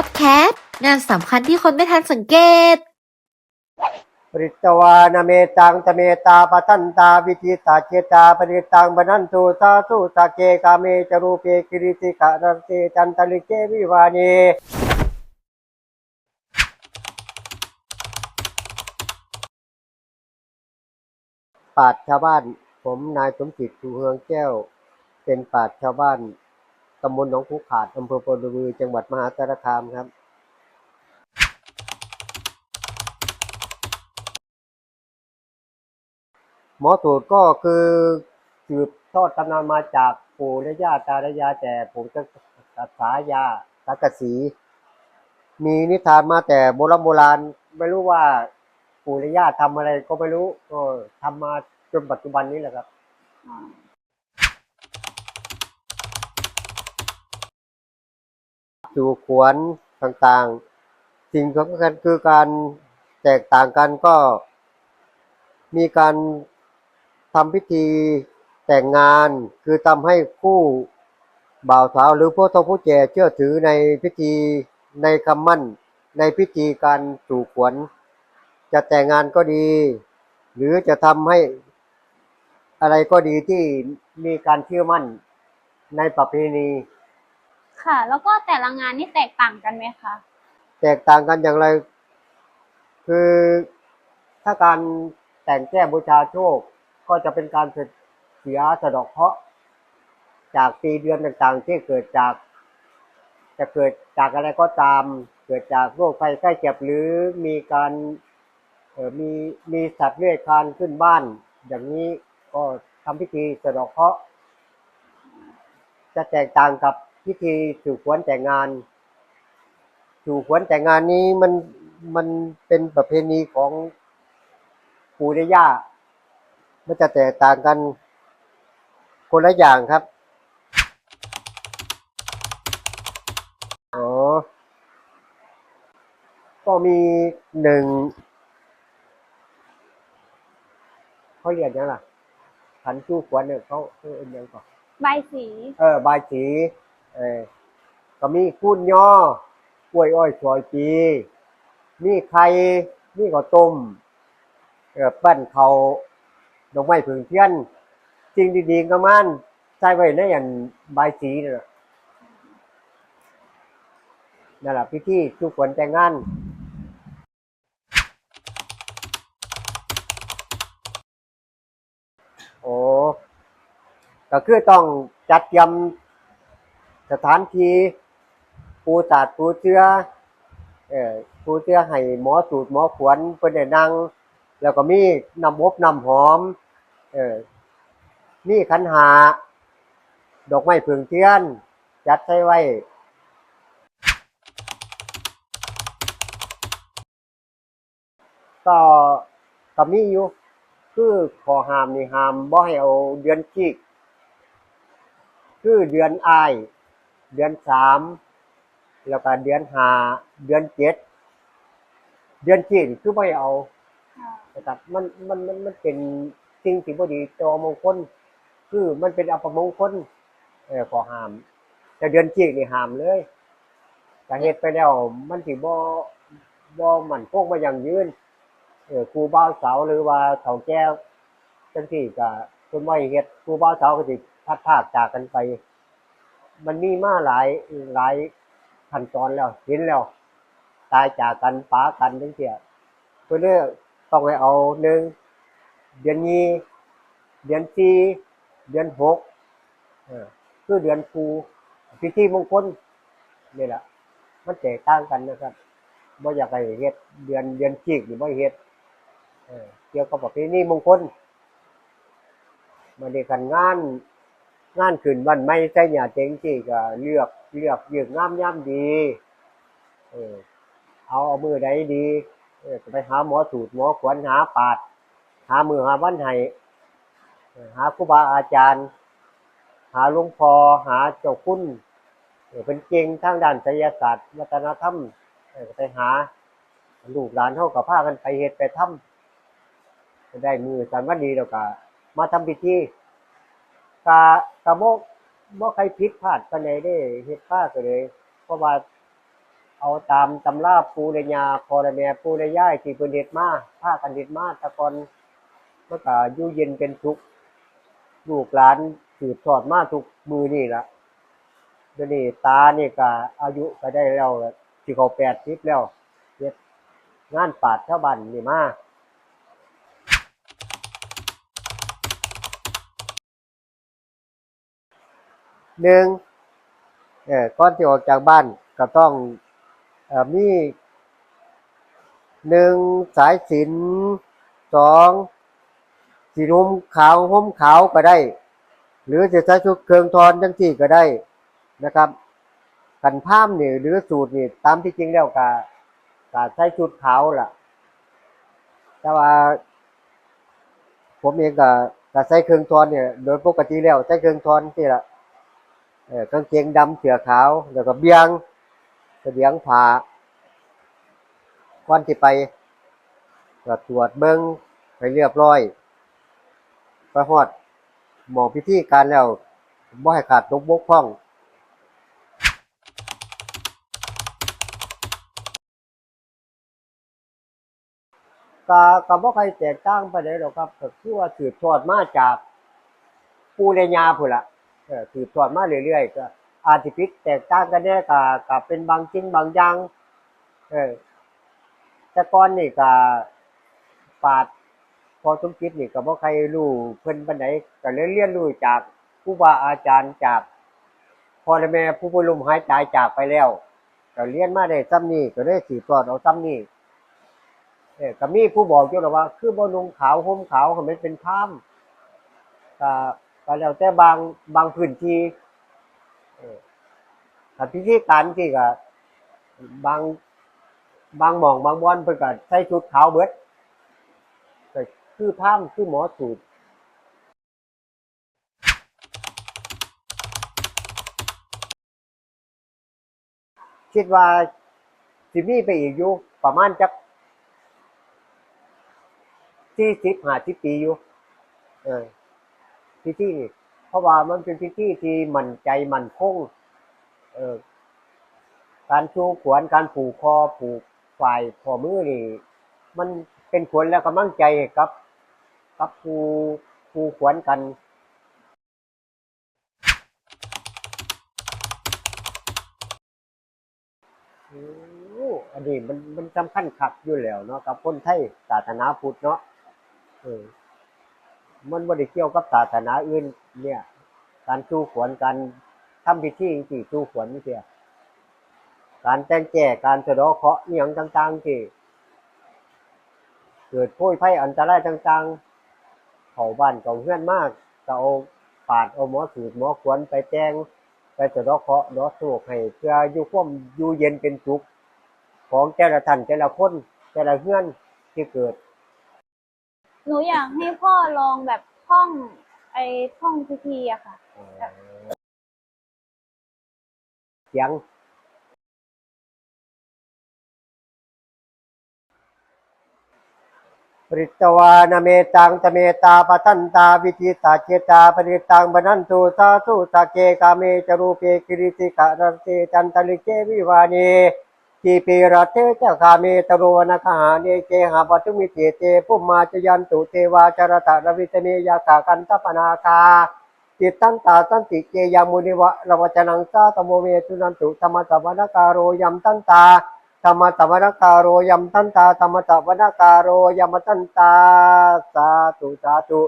จ็อบแคทงานสำคัญที่คนไม่ทันสังเกตปริตวานาเมตังตเมตาปทันตาวิจิตาเจตาปริตังบนันตุสาธุสาเกกาเมจรูปเปกิริติกะรันเตจันตลิเกวิวานีปาชญ์ชาวบ้าน ผมนายสมจิตชูเฮืองแก้ว เป็นปาชญ์ชาวบ้าน ตำบลหนองคูขาดอำเภอปนบุรีจังหวัดมหาสารคามครับหมอสูตรก็คือสืบทอดตำนานมาจากปู่และย่าตาและยายแต่ผมจะตัดสายาสักกะสีมีนิทานมาแต่โบราณโบราณไม่รู้ว่าปู่และย่าทำอะไรก็ไม่รู้ก็ทำมาจนปัจจุบันนี้แหละครับ สู่ขวนต่างๆ สิ่งสำคัญคือการแตกต่างกันก็ มีการทำพิธีแต่งงานคือทำให้คู่บ่าวสาวหรือผู้เฒ่าผู้แก่เชื่อถือในพิธีในคำมั่น ในพิธีการสู่ขวัญจะแต่งงานก็ดี หรือจะทำให้อะไรก็ดีที่มีการเชื่อมั่นในประเพณี ค่ะ แล้วก็แต่ละงานนี่แตกต่างกันไหมคะแตกต่างกันอย่างไร คือถ้าการแต่งแก้บูชาโชค ก็จะเป็นการเสียสะดอกเคราะห์จากปีเดือนต่างๆ ที่เกิดจาก จะเกิดจากอะไรก็ตาม เกิดจากโรคภัยไข้เจ็บหรือมีการออมีมีสัตว์เลื้อยคลานขึ้นบ้าน อย่างนี้ก็ทำพิธีสะดอกเคราะห์จะแตกต่างกับ พิธีสู่ขวัญแต่งงาน สู่ขวัญแต่งงานนี้มันมันเป็นประเพณีของปู่และย่ามันจะแตกต่างกันคนละอย่างครับอ๋อก็มีหนึ่งเขาเรียกยังล่ะขันจู้ขวัญเนี่ยเขาเขาเอ็นยังก่อนใบายสี เออ บายสี เออก็มีกุ้นย่อกล้วยอ้อยซอยจีมีไข่มีข้าวต้มเออปั้นเขาดอกไม้ผึ่งเทียนสิ่งดีๆก็มันใส่ไว้ในอย่างใบยสีนั่นน่ะนั่นแหละพิธีทุกคนแต่งงานโอ้ก็คือต้องจัดเตรียม สถานที่ปูตาดปูเชือเออปูเชือให้หมอสูตรหมอขวนเพิ่นได้นั่งแล้วก็มีนำอบนำหอม เออมีขันหา ดอกไม้ผึ่งเทียน จัดใส่ไว้ก็ก็มีอยู่ คือขอหามนี่หามบ่ให้เอาเดือนจีกคือเดือนอาย เดือนสามแล้วก็เดือนห้าเดือนเจ็ดเดือนจีนคือไม่เอาค่ะนะครับมันมันมันมันเป็นสิ่งที่บ่ดีต่อมงคล คือมันเป็นอัปมงคลเออขอห้าม แต่เดือนจีนนี่ห้ามเลยแต่เฮ็ดไปแล้ว มันสิบ่บ่มั่นคงบ่ยั่งยืนเออครูบ่าวสาวหรือว่าเฒ่าแก่จังซี่ก็เพิ่นบ่ให้เฮ็ดครูบ่าวสาวก็สิพัดพรากจากกันไป มันมีมาหลายหลายขั้นตอนแล้ว เห็นแล้ว ตายจากกันปากันจังซี่เพิ่นเลยต้องให้เอาหนึ่งเดือนนี้เดือนสี่เดือนหกคือเดือนคูพิธีมงคลนี่แหละมันแตกต่างกันนะครับบ่อยากให้เฮ็ดเดือนเดือนจีกหรือบ่ให้เฮ็ดเกี่ยวกับประเพณีมงคลมาในกันงาน งานขึ้นวันไม่ใช่หยาเจงจีก็เลือกเลือกเลือกงามย่ำดี เออ เอาเอามือใดดีเออไปหาหมอสูตรหมอขวัญหาปาด หามือหาวันให้หาครูบาอาจารย์ หาหลวงพ่อหาเจ้าคุณเออเป็นเก่งทางด้านไสยศาสตร์วัฒนธรรมเออไปหาลูกหลานเท่ากับพากันไปเฮ็ดไปทำจะได้มือสันวันดีแล้วก็มาทำพิธี กะกะโมกบ่ใครผิดพลาดปานใดเด้เฮ็ดพลาก็เลย เพราะว่าเอาตามตำราปูระยาพอระแม่ปูระย่ายที่เพิ่นเฮ็ดมาผ้ากันเฮ็ดมาตะกอนมันก็อยู่เย็นเป็นทุกลูกหลานสืบทอดมาทุกมือนี่ละเดี๋ยวนี้ตานี่ก็อายุก็ได้แล้วสิเขา80แล้วเฮ็ดงานปาดชาวบ้านนี่มา หนึ่งเอ่อก่อนที่ออกจากบ้านก็ต้องอมีหนึ่งสายสินสองสีนุ่มขาวห่มขาวก็ได้ หรือจะใช้ชุดเครื่องทอนจังที่ก็ได้นะครับกันผ้ามนี่หรือสูตรนี่ตามที่จริงแล้วก็ก็ใช้ชุดขาวล่ะ แต่ว่า ผมเองก็ก็ใช้เครื่องทอนเนี่ย โดยปกติแล้วใช้เครื่องทอนที่ละ เออกางเกงดำเสือขาว แล้วก็เบียงเสบียงผ้าก่อนที่ไปก็ตรวจเบิ้งไปเรียบร้อยไปฮอดหมองพิธีการแล้วบ่ให้ขาดตกบกพร่องก็ก็บ่ใครแตกต่างไปไหนหรอกครับก็คือว่าสืบทอดมาจากปูเรญาพุ่นละ เออสืบทอดมาเรื่อยๆก็อาจสิผิดแตกต่างกันแน่ก็ก็เป็นบางจริงบางอย่างเออแต่ก่อนนี่ก็ปาดพอสมคิดนี่ก็บ่ใครรู้เพิ่นปานใดก็เลยเรียนรู้จากครูบาอาจารย์จากพ่อและแม่ผู้บรมหายตายจากไปแล้วก็เรียนมาได้ซ้ำนี้ก็ได้สืบทอดเอาซ้ำนี้เออก็มีผู้บอกอยู่แล้วว่า คือบ่นุ่งขาวห่มขาวก็มันเป็นพรามก็ ก็แล้วแต่บางบางพื้นที่ถ้าพิธีการที่ก็บางบางหม่องบางบอนเพิ่นก็ใส่ชุดขาวเบิดก็คือพรามคือหมอสูตรคิดว่าสิมีไปอีกอยู่ประมาณจักสี่สิบห้าสิบปีอยู่ เออ พิธีนี่เพราะว่ามันเป็นพิธีที่มั่นใจมั่นคงเออการชูขวนการผูกคอผูกฝ่ายข้อมือนี่มันเป็นขวนแล้วกำลังใจกับ กับผู้ผู้ขวนกันอ้อันนี้มันมันสำคัญคักอยู่แล้วเนาะกับคนไทยศาสนาพุทธเนาะเออ มันบ่ได้เกี่ยวกับศาสนาอื่น เนี่ย การสู้ขวนการทำพิธีจริงๆสู้ขวนนี่เสียการแต่งแก้การสะดาะเคราะห์อย่างต่างๆที่เกิดโพยภัยอันตรายต่างๆเข้าบ้านเก่าเฮือนมากก็เอาปาดเอาหมอสูตรหมอขวนไปแจ้งไปสะดาะเคราะห์ดาะโศกให้เพื่ออยู่ความอยู่เย็นเป็นสุขของแต่ละท่านแต่ละคนแต่ละเฮือนที่เกิด หนูอยากให้พ่อลองแบบท่องไอ้ท่องพิธีอะค่ะ เสียงปริตวานาเมตังตเมตาปทันตาวิจิตาเจตาปริตังบนันตุสาธุสาเกกาเมจรูเปกิริติกะรันเตจันตลิเกวิวานี ทีปีรัตเตจคาเมตโรนะคหาเนเกหาปตุมิเตเตปุมมาจยันตุเทวาจารตะรวิเตเมยากากันตปนาคาจิตตันตาตันติเกยามุนิวะระวจนังสาตโมเมตุนันตุธรรมตวนาการโรยัมตันตาธรรมตวนาการโรยัมตันตาธรรมตวนาการโรยัมตันตาสาธุสาธุ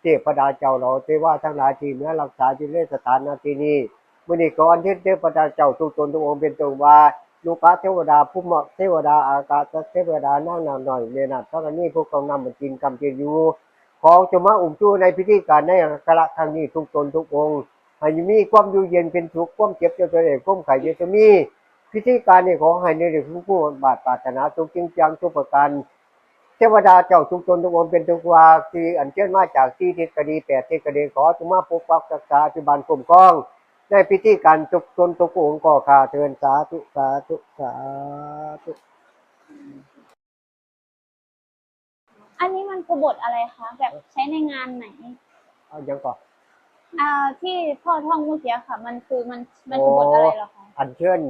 เทพดาเจ้าเราเทวาทั้งหลายที่เมื่อรักษาจิเลสถานนาทีนี้มื่อนี้ก่อนที่เทพดาเจ้าทุกตนทุกองค์เป็นตรงว่า ลูกาเทวดาผู้เหมาะเทวดาอากาศเทวดานั่งนาหน่อยเนนัดเท่านี้พวกกองนำมันกินกำกินอยู่ของจะมาอุ้มชูในพิธีการในกระครั้งนี้ทุกตนทุกองค์ให้มีความอยู่เย็นเป็นสุขความเจ็บจะตัวเองความไข่จะมีพิธีการนี้ขอให้ในเรื่องของผู้บาทปรารถนาทุกจริงจังทุกประการเทวดาเจ้าทุกตนทุกองค์เป็นทุกวาที่อันเชิญมาจากที่ทิศกดีแปดทิศกดีขอจงมาปกปักรักษาจุบันคุ้มครอง ในพิธีการทุกตนทุกองค์ก็ข้าเทินสาธุสาธุสาธุอันนี้มันคือบทอะไรคะ แบบใช้ในงานไหนเอายังก่อนอ่าที่พ่อท่องเมื่อกี้ค่ะ มันคือมันมันคือบทอะไรเหรอคะอันเชิญ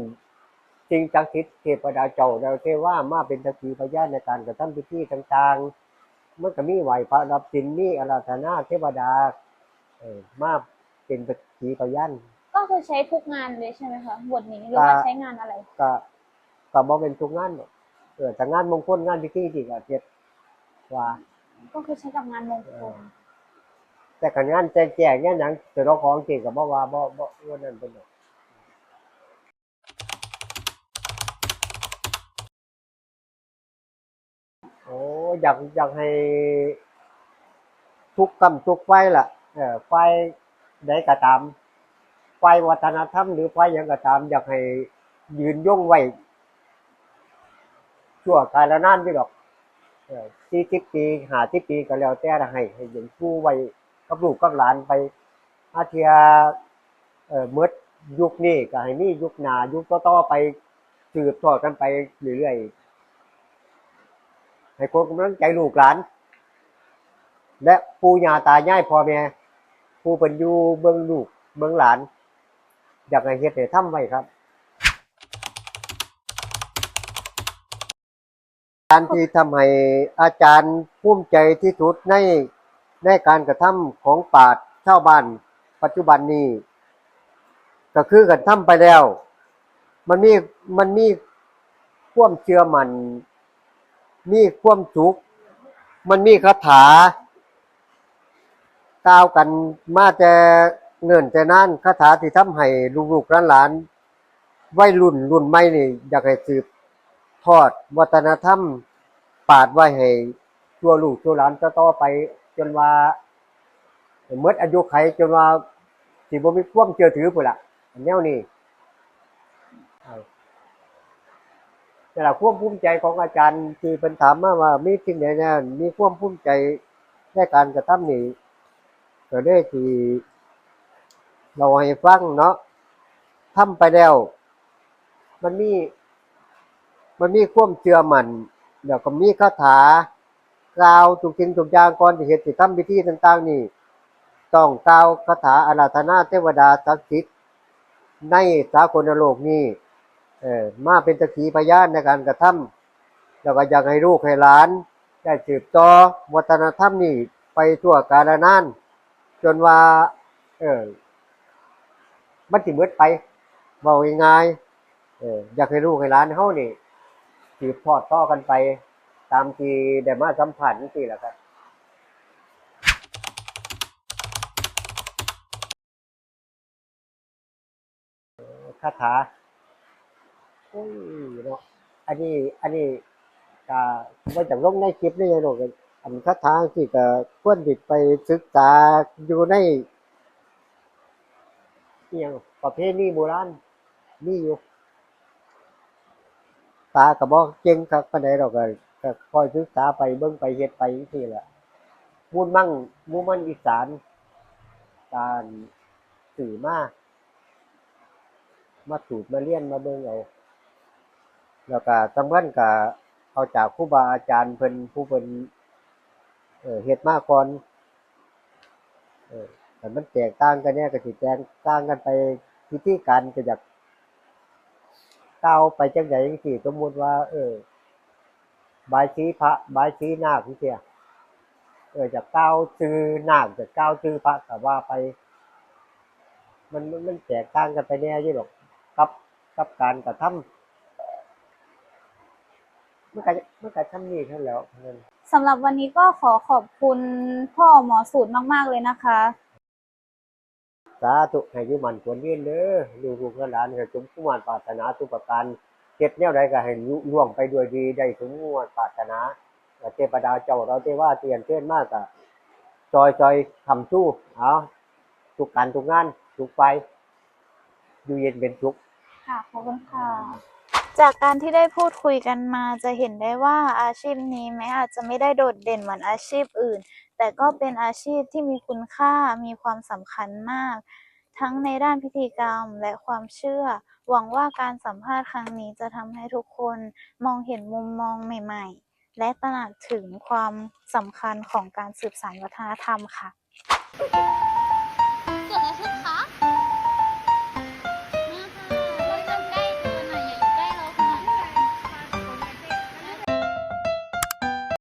สิ่งศักดิ์สิทธิ์เทพดาเจ้าเราเทว่ามาเป็นสักขีพยานในการกระทำพิธีต่างๆมันก็มีไหวพระรับสินมีอาราธนาเทวดาเออมาเป็นสักขีพยานก็ คือใช้ทุกงานเลยใช่ไหมคะบทนี้หรือว่าอ่าใช้งานอะไรก็ก็บ่เป็นทุกงานหรอกเออแต่งานมงคลงานพิธีที่ก็เฮ็ดว่า ก็คือใช้กับงานมงคลแต่การงานแจ้งแจ้งงานหยังแต่เราของจริงก็บ่ว่าบ่บ่ว่านั่นเป็นหรอกโอ้อยากอยากให้ทุกกรรมทุกไฟล่ะ เออไฟใดก็ตาม ไฟวัฒนธรรมหรือไฟหยังก็ตาม อยากให้ยืนยงไว้ชั่วกาลนานที่ดอกสี่สิบปีหาสิบปีก็แล้วแต่ให้ให้ยังคู่ไว้กับลูกกับหลานไปอาเทียเอ่อเมื่อยุคนี้ก็ให้มียุคหนายุคต่อๆไปสืบทอดกันไปเรื่อยๆให้คนกำลังใจลูกหลาน และปู่ย่าตายายพ่อแม่ผู้เป็นอยู่เบื้องลูกเบื้องหลาน อยากให้เฮ็ดให้ทำไว้ครับ การที่ทำให้อาจารย์ภูมิใจที่สุดในในการกระทำของปราชญ์ชาวบ้าน ปัจจุบันนี้ ก็คือกันทำไปแล้ว มันมีมันมีความเชื่อมัน มีความสุขมันมีคาถากล่าวกันมาแต่ เนิ่นแต่นานคาถาที่ทำให้ลูกๆหลานๆวัยรุ่นรุ่นใหม่นี่อยากให้สืบทอดวัฒนธรรม ปาดไว้ให้ชั่วลูกชั่วหลานต่อไป จนว่าเมื่ออายุไขจนว่าสิบ่มีความเชื่อถือพุ่นล่ะแนวนี้เอาแต่ละความภูมิใจของอาจารย์ที่เป็นถามมาว่ามีสิ่งใดแน่มีความภูมิใจในการกระทำนี้ก็ได้ที่ เราให้ฟังเนาะทำไปแล้ว มันมี มันมีความเชื่อมันแล้วก็มีคาถากล่าวทุกสิ่งทุกอย่างก่อนที่เฮ็ดสิทำพิธีต่าง ๆ นี่ ต้องกล่าวคาถาอาราธนาเทวดาศักดิ์สิทธิ์ในสากลโลกนี้เออมาเป็นสักขีพยานในการกระทำแล้วก็อยากให้ลูกให้หลาน ได้สืบต่อวัฒนธรรมนี้ไปทั่วกาลนาน จนว่า เออ มันสิหมดไปเว้าง่ายๆเอออยากให้ลูกให้หลานเฮานี่สืบทอดต่อกันไป ตามที่ได้มาสัมผัสนี่สิแหละครับคาถาโอ้ยเนาะอันนี้ อันนี้ก็ว่าจากลงในคลิปนี่เนาะก็อันคาถาที่ก็ควรติดไปศึกษาอยู่ใน อหยังประเพณีโบราณมีอยู่ ตาก็บ่เก่งคักปานใดดอกก็ก็คอยศึกษาไปเบิ่งไปเฮ็ดไปจังซี่แหละมูลมั่งมูมันอีสานการสื่อมามาสูตรมาเรียนมาเบิ่งเอาแล้วก็สำคัญก็เอาจากครูบาอาจารย์เพิ่นผู้เพิ่นเอ่อเฮ็ดมาก่อนเออ แต่มันแตกต่างกันเนี่ยก็สิแตกต่างกันไปวิธีการก็อยากก้าวไปจังไดจังซี่สมมุติว่า เออ บายสีพระ บายสีนาคจังซี่เออจะก้าวชื่อนาคจะก้าวชื่อพระก็ว่าไป มันมันแตกต่างกันไปแน่ยู่หรอกกับกับการกระทำมันก็มันก็ทำนี่ท่านแล้วสำหรับวันนี้ก็ขอขอบคุณพ่อหมอสูตรมาก ๆ เลยนะคะ สาธุให้ยู่มันควรเรียนเด้อลูกๆหลานให้สมควรปรารถนาทุกประการเจ็ดแนวใดก็ให้ยุล่วงไปด้วยดีได้สมควรปรารถนาเทพดาเจ้าเราเทว่าเตียนเตือนมากอะจอยจอยทำสู้เอาทุกการทุกงานทุกไปอยู่เย็นเป็นทุกค่ะขอบคุณค่ะ จากการที่ได้พูดคุยกันมาจะเห็นได้ว่าอาชีพนี้แม้อาจจะไม่ได้โดดเด่นเหมือนอาชีพอื่น แต่ก็เป็นอาชีพที่มีคุณค่ามีความสำคัญมาก ทั้งในด้านพิธีกรรมและความเชื่อ หวังว่าการสัมภาษณ์ครั้งนี้จะทำให้ทุกคนมองเห็นมุมมองใหม่ ๆ และตระหนักถึงความสำคัญของการสืบสานวัฒนธรรมค่ะ